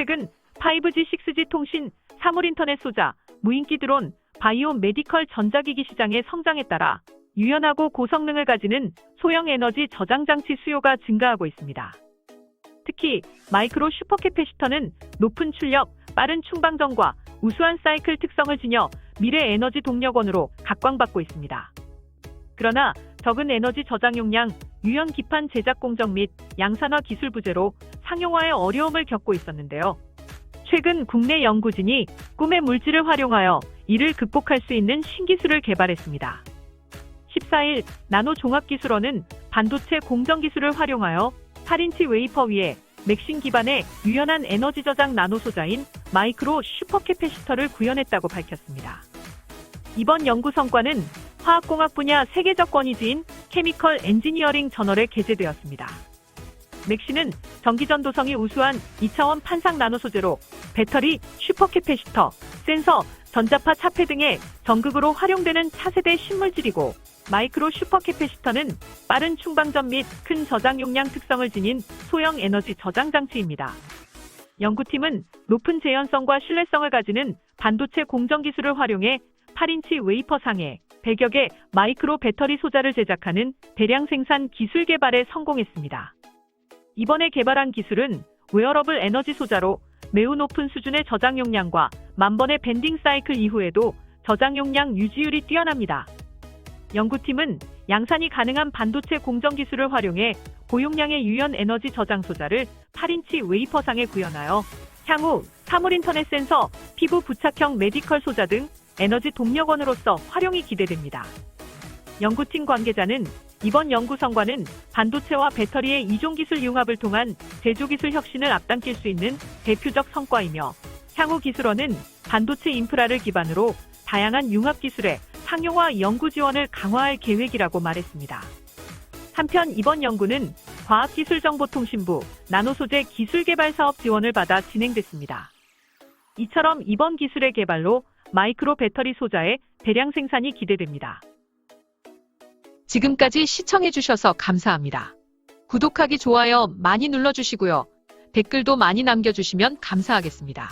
최근 5G, 6G 통신, 사물인터넷 소자, 무인기 드론, 바이오 메디컬 전자기기 시장의 성장에 따라 유연하고 고성능을 가지는 소형 에너지 저장 장치 수요가 증가하고 있습니다. 특히 마이크로 슈퍼캐패시터는 높은 출력, 빠른 충방전과 우수한 사이클 특성을 지녀 미래 에너지 동력원으로 각광받고 있습니다. 그러나 적은 에너지 저장 용량, 유연 기판 제작 공정 및 양산화 기술 부재로 상용화에 어려움을 겪고 있었는데요. 최근 국내 연구진이 꿈의 물질을 활용하여 이를 극복할 수 있는 신기술을 개발했습니다. 14일 나노종합기술원은 반도체 공정 기술을 활용하여 8인치 웨이퍼 위에 맥신 기반의 유연한 에너지 저장 나노 소자인 마이크로 슈퍼캐패시터를 구현했다고 밝혔습니다. 이번 연구 성과는 화학공학 분야 세계적 권위지인 케미컬 엔지니어링 저널에 게재되었습니다. 맥시는 전기전 도성이 우수한 2차원 판상 나노 소재로 배터리, 슈퍼캐패시터, 센서, 전자파 차폐 등의 전극으로 활용되는 차세대 신물질이고 마이크로 슈퍼캐패시터는 빠른 충방전 및 큰 저장 용량 특성을 지닌 소형 에너지 저장 장치입니다. 연구팀은 높은 재현성과 신뢰성을 가지는 반도체 공정 기술을 활용해 8인치 웨이퍼 상에 100여 개 마이크로 배터리 소자를 제작하는 대량 생산 기술 개발에 성공했습니다. 이번에 개발한 기술은 웨어러블 에너지 소자로 매우 높은 수준의 저장 용량과 만 번의 밴딩 사이클 이후에도 저장 용량 유지율이 뛰어납니다. 연구팀은 양산이 가능한 반도체 공정 기술을 활용해 고용량의 유연 에너지 저장 소자를 8인치 웨이퍼상에 구현하여 향후 사물 인터넷 센서, 피부 부착형 메디컬 소자 등 에너지 동력원으로서 활용이 기대됩니다. 연구팀 관계자는 이번 연구 성과는 반도체와 배터리의 이종 기술 융합을 통한 제조 기술 혁신을 앞당길 수 있는 대표적 성과이며 향후 기술원은 반도체 인프라를 기반으로 다양한 융합 기술의 상용화 연구 지원을 강화할 계획이라고 말했습니다. 한편 이번 연구는 과학기술정보통신부 나노소재 기술개발 사업 지원을 받아 진행됐습니다. 이처럼 이번 기술의 개발로 마이크로 배터리 소자의 대량 생산이 기대됩니다. 지금까지 시청해주셔서 감사합니다. 구독하기, 좋아요 많이 눌러주시고요. 댓글도 많이 남겨주시면 감사하겠습니다.